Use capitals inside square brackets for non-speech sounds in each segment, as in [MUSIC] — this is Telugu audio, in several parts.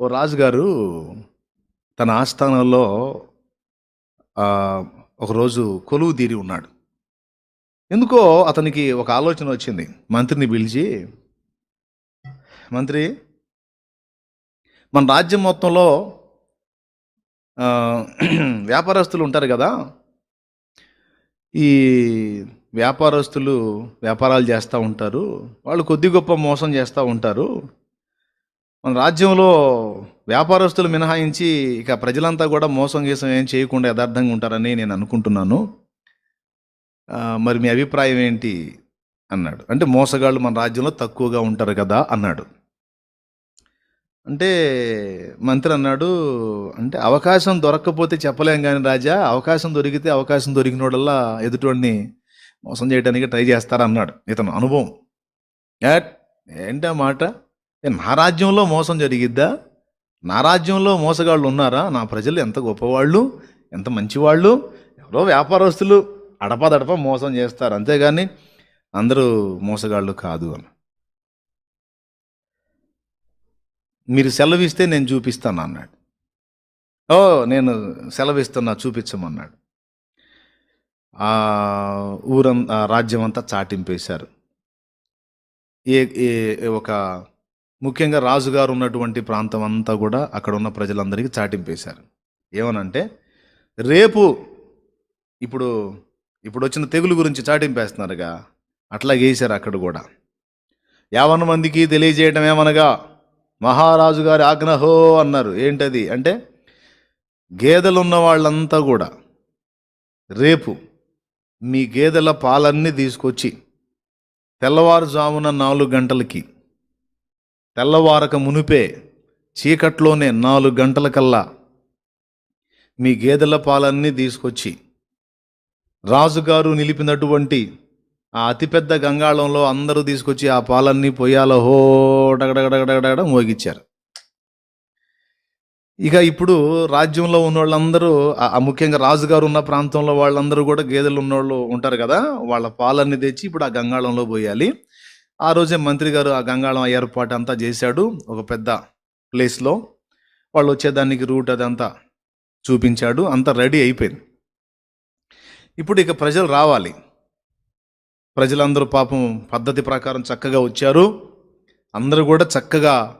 ఓ రాజుగారు తన ఆస్థానంలో ఒకరోజు కొలువు తీరి ఉన్నాడు. ఎందుకో అతనికి ఒక ఆలోచన వచ్చింది. మంత్రిని పిలిచి మంత్రి మన రాజ్యం మొత్తంలో వ్యాపారస్తులు ఉంటారు కదా. ఈ వ్యాపారస్తులు వ్యాపారాలు చేస్తూ ఉంటారు. వాళ్ళు కొద్ది గొప్ప మోసం చేస్తూ ఉంటారు. మన రాజ్యంలో వ్యాపారస్తులు మినహాయించి ఇక ప్రజలంతా కూడా మోసం గీసం ఏం చేయకుండా యథార్థంగా ఉంటారని నేను అనుకుంటున్నాను. మరి మీ అభిప్రాయం ఏంటి? అన్నాడు. అంటే మోసగాళ్ళు మన రాజ్యంలో తక్కువగా ఉంటారు కదా అన్నాడు. అంటే మంత్రి అన్నాడు అంటే అవకాశం దొరక్కపోతే చెప్పలేం కానీ రాజా అవకాశం దొరికితే అవకాశం దొరికినోడల్లా ఎదుటివాడిని మోసం చేయడానికి ట్రై చేస్తారన్నాడు. ఇతను అనుభవం. ఏంటా ఏంటి మాట? నా రాజ్యంలో మోసం జరిగిద్దా? నా రాజ్యంలో మోసగాళ్ళు ఉన్నారా? నా ప్రజలు ఎంత గొప్పవాళ్ళు ఎంత మంచివాళ్ళు ఎవరో వ్యాపారస్తులు అడపదడప మోసం చేస్తారు. అంతేగాని అందరూ మోసగాళ్ళు కాదు అని మీరు సెలవిస్తే నేను చూపిస్తాను అన్నాడు. ఓ నేను సెలవిస్తున్నా చూపించమన్నాడు. ఆ ఊరం ఆ రాజ్యం అంతా చాటింపేశారు ఏ ఒక ముఖ్యంగా రాజుగారు ఉన్నటువంటి ప్రాంతం అంతా కూడా అక్కడ ఉన్న ప్రజలందరికీ చాటింపేశారు. ఏమనంటే రేపు ఇప్పుడు ఇప్పుడు వచ్చిన తెగులు గురించి చాటింపేస్తున్నారుగా అట్లా గేశారు అక్కడ కూడా. యావన మందికి తెలియజేయటం ఏమనగా మహారాజు గారి ఆజ్ఞహో అన్నారు. ఏంటది? అంటే గేదెలు ఉన్న వాళ్ళంతా కూడా రేపు మీ గేదెల పాలన్నీ తీసుకొచ్చి తెల్లవారుజామున నాలుగు గంటలకి తెల్లవారక మునిపే చీకట్లోనే నాలుగు గంటలకల్లా మీ గేదెల పాలన్నీ తీసుకొచ్చి రాజుగారు నిలిపినటువంటి ఆ అతిపెద్ద గంగాళంలో అందరూ తీసుకొచ్చి ఆ పాలన్నీ పొయ్యాల హో డగడగడగడగడ మోగిచ్చారు. ఇక ఇప్పుడు రాజ్యంలో ఉన్న వాళ్ళందరూ ముఖ్యంగా రాజుగారు ఉన్న ప్రాంతంలో వాళ్ళందరూ కూడా గేదెలు ఉన్నోళ్ళు ఉంటారు కదా వాళ్ళ పాలన్నీ తెచ్చి ఇప్పుడు ఆ గంగాళంలో పోయాలి. ఆ రోజే మంత్రి గారు ఆ గంగాళం ఏర్పాటు అంతా చేశాడు. ఒక పెద్ద ప్లేస్లో వాళ్ళు వచ్చేదానికి రూట్ అదంతా చూపించాడు. అంతా రెడీ అయిపోయింది. ఇప్పుడు ఇక ప్రజలు రావాలి. ప్రజలందరూ పాపం పద్ధతి ప్రకారం చక్కగా వచ్చారు. అందరూ కూడా చక్కగా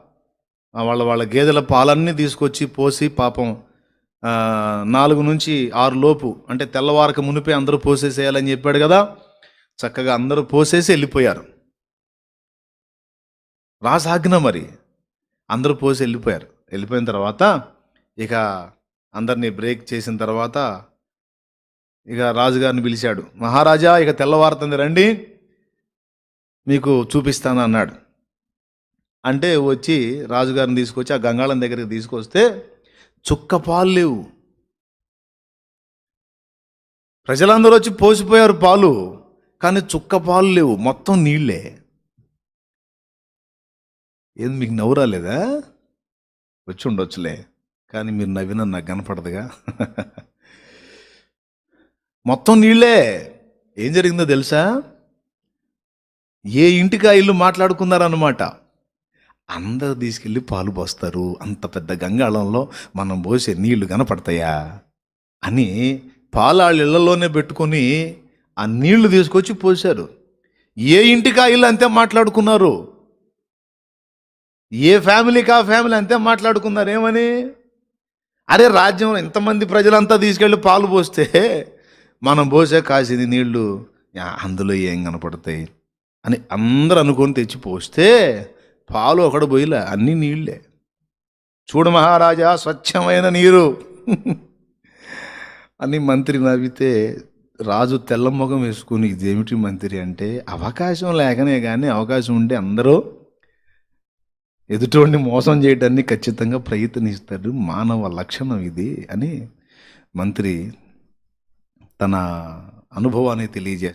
వాళ్ళ వాళ్ళ గేదెల పాలన్నీ తీసుకొచ్చి పోసి పాపం నాలుగు నుంచి ఆరు లోపు అంటే తెల్లవారక మునిపే అందరూ పోసేసేయాలని చెప్పాడు కదా. చక్కగా అందరూ పోసేసి వెళ్ళిపోయారు. రాసాజ్ఞ మరి. అందరూ పోసి వెళ్ళిపోయారు. వెళ్ళిపోయిన తర్వాత ఇక అందరినీ బ్రేక్ చేసిన తర్వాత ఇక రాజుగారిని పిలిచాడు. మహారాజా ఇక తెల్లవారుతుంది రండి మీకు చూపిస్తాను అన్నాడు. అంటే వచ్చి రాజుగారిని తీసుకొచ్చి ఆ గంగాళం దగ్గరికి తీసుకొస్తే చుక్క పాలు లేవు. ప్రజలందరూ వచ్చి పోసిపోయారు పాలు కానీ చుక్క పాలు లేవు. మొత్తం నీళ్ళే. ఏది మీకు నవ్వు రాలేదా వచ్చి ఉండొచ్చులే. కానీ మీరు నవ్విన నాకు కనపడదుగా. మొత్తం నీళ్ళే! ఏం జరిగిందో తెలుసా? ఏ ఇంటికి ఆ ఇల్లు మాట్లాడుకున్నారన్నమాట. అందరు తీసుకెళ్ళి పాలు పోస్తారు. అంత పెద్ద గంగాళంలో మనం పోసే నీళ్ళు కనపడతాయా? అని పాలు వాళ్ళ ఇళ్ళలోనే పెట్టుకొని ఆ నీళ్ళు తీసుకొచ్చి పోశారు. ఏ ఇంటికి ఆ ఇల్లు అంతే మాట్లాడుకున్నారు? ఏ ఫ్యామిలీకి ఆ ఫ్యామిలీ అంతే మాట్లాడుకున్నారు ఏమని? అరే రాజ్యంలో ఇంతమంది ప్రజలంతా తీసుకెళ్ళి పాలు పోస్తే మనం పోసే కాసింది నీళ్ళు యా, అందులో ఏం కనపడతాయి అని అందరూ అనుకొని తెచ్చి పోస్తే పాలు ఒకడు పోయిలే అన్ని నీళ్ళే చూడు మహారాజా స్వచ్ఛమైన నీరు. [LAUGHS] అని మంత్రి నవ్వితే రాజు తెల్ల ముఖం వేసుకుని ఇదేమిటి మంత్రి? అంటే అవకాశం లేకనే కానీ అవకాశం ఉంటే అందరూ ఎదుటివాడిని మోసం చేయడాన్ని ఖచ్చితంగా ప్రయత్నిస్తాడు. మానవ లక్షణం ఇది అని మంత్రి తన అనుభవాన్ని తెలియజేస్తాడు